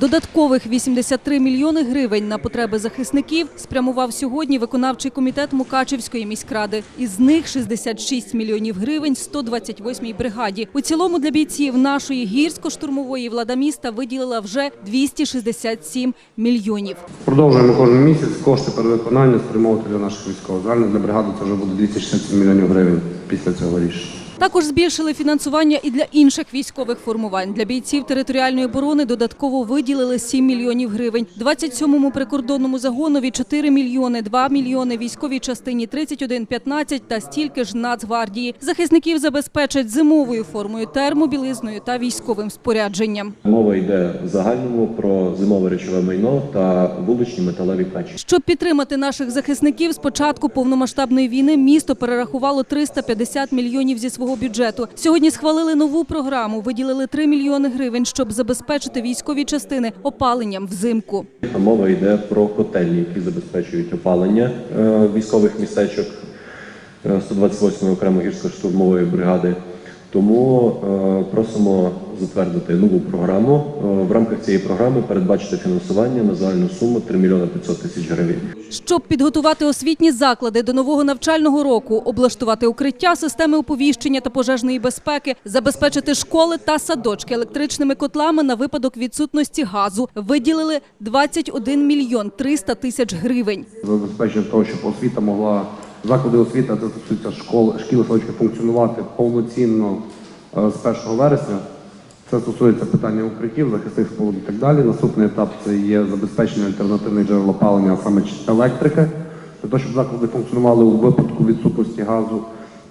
Додаткових 83 мільйони гривень на потреби захисників спрямував сьогодні виконавчий комітет Мукачівської міськради. Із них 66 мільйонів гривень 128-й бригаді. У цілому для бійців нашої гірсько-штурмової влада міста виділила вже 267 мільйонів. Продовжуємо кожен місяць кошти перевиконання спрямовувати для наших військових. Загально для бригади це вже буде 267 мільйонів гривень після цього рішення. Також збільшили фінансування і для інших військових формувань. Для бійців територіальної оборони додатково виділили 7 мільйонів гривень. 27-му прикордонному загонові 4 мільйони, 2 мільйони військовій частині 3115 та стільки ж Нацгвардії. Захисників забезпечать зимовою формою, термобілизною та військовим спорядженням. Мова йде в загальному про зимове речове майно та вуличні металеві печі. Щоб підтримати наших захисників, з початку повномасштабної війни місто перерахувало 350 мільйонів зі свого бюджету. Сьогодні схвалили нову програму, виділили 3 мільйони гривень, щоб забезпечити військові частини опаленням взимку. Мова йде про котельні, які забезпечують опалення е, військових містечок е, 128-ї окремо гірсько-штурмової бригади. Тому е, просимо затвердити нову програму. Е, В рамках цієї програми передбачити фінансування на загальну суму 3 мільйони 500 тисяч гривень. Щоб підготувати освітні заклади до нового навчального року, облаштувати укриття, системи оповіщення та пожежної безпеки, забезпечити школи та садочки електричними котлами на випадок відсутності газу, виділили 21 мільйон 300 тисяч гривень. Забезпечення того, щоб освіта могла заклади освіти, це стосується школ, шкіл, садочки функціонувати повноцінно е, з 1 вересня. Це стосується питання укриттів, захисних споруд і так далі. Наступний етап це є забезпечення альтернативних джерел опалення, а саме електрики, для того, щоб заклади функціонували у випадку відсутності газу.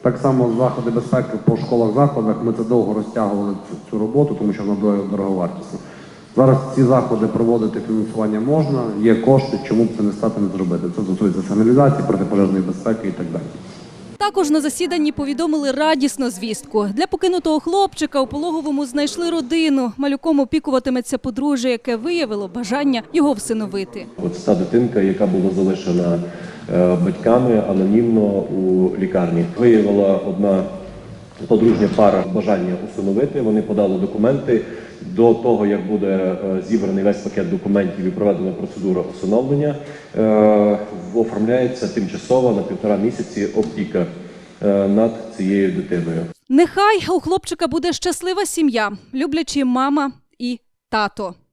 Так само заходи безпеки по школах закладах. Ми це довго розтягували цю, роботу, тому що вона дорого- дороговартісна. Зараз ці заходи проводити фінансування можна, є кошти, чому б це не стати не зробити. Це стосується сигналізації, протипожежної безпеки і так далі. Також на засіданні повідомили радісну звістку. Для покинутого хлопчика у пологовому знайшли родину. Малюком опікуватиметься подружжя, яке виявило бажання його всиновити. От та дитинка, яка була залишена е, батьками анонімно у лікарні, виявила одна подружня пара бажання усиновити. Вони подали документи. До того як буде е, зібраний весь пакет документів і проведена процедура усиновлення, е, оформляється тимчасова на півтора місяці опіка е, над цією дитиною. Нехай у хлопчика буде щаслива сім'я, люблячі мама і тато.